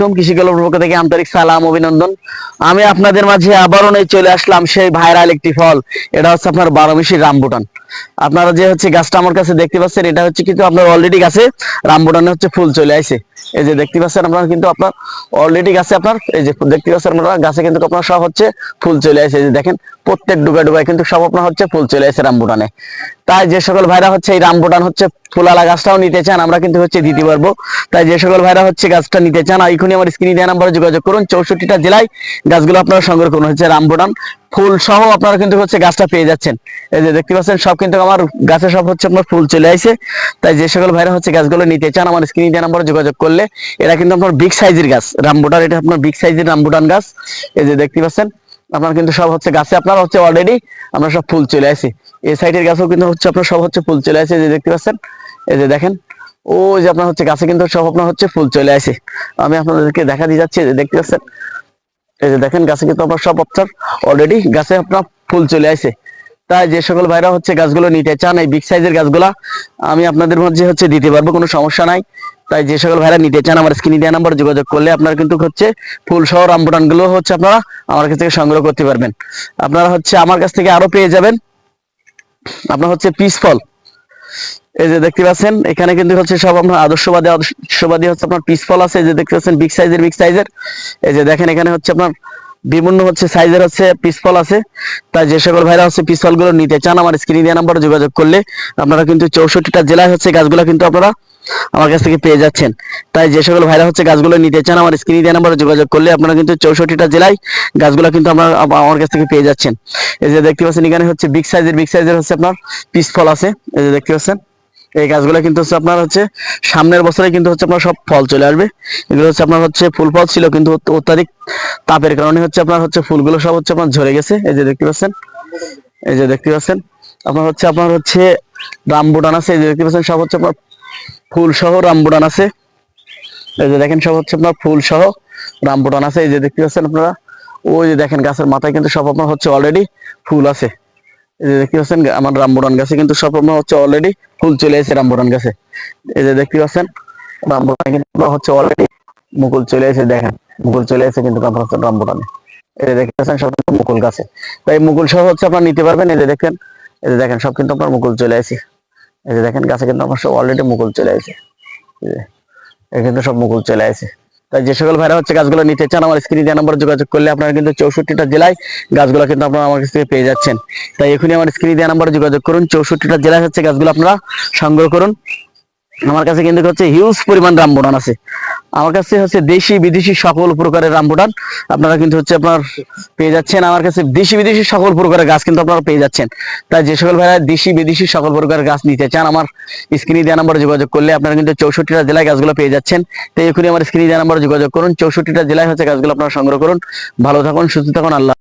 কম কৃষি কলের পক্ষ থেকে আন্তরিক সালাম, অভিনন্দন। আমি আপনাদের মাঝে আবারও চলে আসলাম সেই ভাইরাল একটি ফল। এটা হচ্ছে আপনার রামবুটান। আপনারা যে হচ্ছে গাছটা আমার কাছে দেখতে পাচ্ছেন, এটা হচ্ছে কিন্তু আপনার অলরেডি গাছে রামবুটানে হচ্ছে ফুল চলে আসে এই যে দেখতে পাচ্ছেন আপনারা কিন্তু আপনার অলরেডি গাছে আপনার, এই যে দেখতে পাচ্ছেন আপনারা, গাছে কিন্তু আপনার সব হচ্ছে ফুল চলে আসে এই যে দেখেন, প্রত্যেক ডুবা ডুবায় কিন্তু সব আপনার হচ্ছে ফুল চলে আসে রামবুটানে। তাই যে সকল ভাইরা হচ্ছে এই রামবুটান হচ্ছে ফুলালা গাছটাও নিতে চান, আমরা কিন্তু হচ্ছে দিতে পারব। তাই যে সকল ভাইরা হচ্ছে গাছটা নিতে চান এখনই আমার স্ক্রিনে দেওয়া নাম্বারে যোগাযোগ করুন, চৌষট্টিটা জেলায় গাছগুলো আপনারা সংগ্রহ করুন, হচ্ছে রামবুটান ফুল সহ আপনারা কিন্তু হচ্ছে গাছটা পেয়ে যাচ্ছেন। এই যে দেখতে পাচ্ছেন, সব কিন্তু আমার গাছে সব হচ্ছে আপনার ফুল চলে আসে তাই যে সকল ভাইরা হচ্ছে গাছগুলো নিতে চান, আমার স্ক্রিনে দেওয়া নাম্বারে যোগাযোগ করলে এরা কিন্তু আপনার বিগ সাইজের গাছ রামবুটান এটা আপনার বিগ সাইজের রামবুটান গাছ। এই যে দেখতে পাচ্ছেন আপনার কিন্তু সব হচ্ছে গাছে, আপনার হচ্ছে অলরেডি আমরা সব ফুল চলে আসি এই সাইডের গাছও কিন্তু হচ্ছে আপনার সব হচ্ছে ফুল চলে আসে যে দেখতে পাচ্ছেন? এই যে দেখেন ও যে আপনার হচ্ছে গাছে কিন্তু সব আপনার হচ্ছে ফুল চলে আসে আমি আপনাদেরকে দেখা দিয়ে যাচ্ছি যে দেখতে পাচ্ছেন? এই যে দেখেন, গাছে কিন্তু আপনার সব আপনার অলরেডি গাছে আপনার ফুল চলে আসে তাই যে সকল ভাইরা হচ্ছে গাছগুলো নিতে চান, এই বিগ সাইজের গাছগুলা, আমি আপনাদের মধ্যে হচ্ছে দিতে পারব, কোনো সমস্যা নাই। তাই যে সকল ভাইরা নিতে চান, আমার স্ক্রিনে দেওয়া নাম্বার যোগাযোগ করলে আপনারা কিন্তু হচ্ছে ফুল সহ রামবুটানগুলো হচ্ছে আপনারা আমার কাছ থেকে সংগ্রহ করতে পারবেন। আপনারা হচ্ছে আমার কাছ থেকে আরও পেয়ে যাবেন। আপনার হচ্ছে পিস ফল। এই যে দেখতে পাচ্ছেন, এখানে কিন্তু হচ্ছে সব আপনার আদর্শবাদী আদর্শবাদী হচ্ছে আপনার পিস ফল আছে। এই যে দেখতে পাচ্ছেন বিগ সাইজের বিগ সাইজের এই যে দেখেন, এখানে হচ্ছে আপনার বিভিন্ন হচ্ছে সাইজের হচ্ছে পিস ফল আছে। তাই যে সকল ভাইরা হচ্ছে পিস ফলগুলো নিতে চান, আমার স্ক্রিনে দেওয়া নাম্বারে যোগাযোগ করলে আপনারা কিন্তু চৌষট্টিটা জেলায় হচ্ছে গাছগুলো কিন্তু আপনারা আমার কাছ থেকে পেয়ে যাচ্ছেন। তাই যে সকল ভাইরা হচ্ছে গাছগুলো নিতে চান, আমার স্ক্রিনে দেওয়া নাম্বারে যোগাযোগ করলে আপনারা কিন্তু চৌষট্টিটা জেলায় গাছগুলো কিন্তু আপনারা আমার কাছ থেকে পেয়ে যাচ্ছেন। এই যে দেখতে পাচ্ছেন, এখানে হচ্ছে বিগ সাইজের বিগ সাইজের হচ্ছে আপনার পিস ফল আছে। এই যে দেখতে পাচ্ছেন এই গাছগুলো কিন্তু হচ্ছে আপনার হচ্ছে সামনের বছরে কিন্তু হচ্ছে আপনার সব ফল চলে আসবে। এগুলো হচ্ছে আপনার হচ্ছে ফুল ফল ছিল কিন্তু অত্যাধিক তাপের কারণে হচ্ছে আপনার হচ্ছে ফুলগুলো সব হচ্ছে আপনার ঝরে গেছে। এই যে দেখতে পাচ্ছেন, এই যে দেখতে পাচ্ছেন, আপনার হচ্ছে আপনার হচ্ছে রামবুটান আছে। এই যে দেখতে পাচ্ছেন, সব হচ্ছে আপনার ফুল সহ রামবুটান আছে। এই যে দেখেন, সব হচ্ছে আপনার ফুল সহ রামবুটান আছে। এই যে দেখতে পাচ্ছেন আপনারা, ওই যে দেখেন, গাছের মাথায় কিন্তু সব আপনার হচ্ছে অলরেডি ফুল আছে। দেখতে পাচ্ছেন আমার রামবুটান গাছে কিন্তু আপনার হচ্ছে অলরেডি ফুল চলে এসেছে রামবুটান গাছে। এই যে দেখতে পাচ্ছেন রামবুটান কিন্তু হচ্ছে অলরেডি মুকুল চলে এসে দেখেন। মুকুল চলে এসে কিন্তু আপনার হচ্ছে রামবুটানে এই যে দেখতে পাচ্ছেন, সব মুকুল গাছে। তাই মুকুল সহ হচ্ছে আপনার নিতে পারবেন, এই যে দেখেন, এই যে দেখেন, সব কিন্তু আপনার মুকুল চলে আসে এই যে দেখেন, গাছে কিন্তু আমার সব অলরেডি মুকুল চলে আসে এই কিন্তু সব মুকুল চলে আসে তাই যে সকল ভাইরা হচ্ছে গাছগুলো নিতে চান, আমার স্ক্রিনে দেওয়া নম্বরে যোগাযোগ করলে আপনারা কিন্তু চৌষট্টিটা জেলায় গাছগুলো কিন্তু আপনারা আমার কাছ থেকে পেয়ে যাচ্ছেন। তাই এখনই আমার স্ক্রিনে দেওয়া নম্বরে যোগাযোগ করুন, চৌষট্টিটা জেলায় হচ্ছে গাছগুলো আপনারা সংগ্রহ করুন। আমার কাছে কিন্তু হচ্ছে হিউজ পরিমাণ রামবুটান আছে। আমার কাছে হচ্ছে দেশি বিদেশি সকল প্রকারের রামবুটান আপনারা কিন্তু হচ্ছে আপনার পেয়ে যাচ্ছেন। আমার কাছে দেশি বিদেশি সকল প্রকারের গাছ কিন্তু আপনারা পেয়ে যাচ্ছেন। তাই যে সকল ভাইরা দেশি বিদেশি সকল প্রকারের গাছ নিতে চান, আমার স্ক্রিনে দেওয়া নাম্বারে যোগাযোগ করলে আপনারা কিন্তু চৌষট্টিটা জেলায় গাছগুলো পেয়ে যাচ্ছেন। তাই এখনই আমার স্ক্রিনে দেওয়া নাম্বারে যোগাযোগ করুন। চৌষট্টিটা জেলায় হচ্ছে গাছগুলো আপনারা সংগ্রহ করুন। ভালো থাকুন, সুস্থ থাকুন, আল্লাহ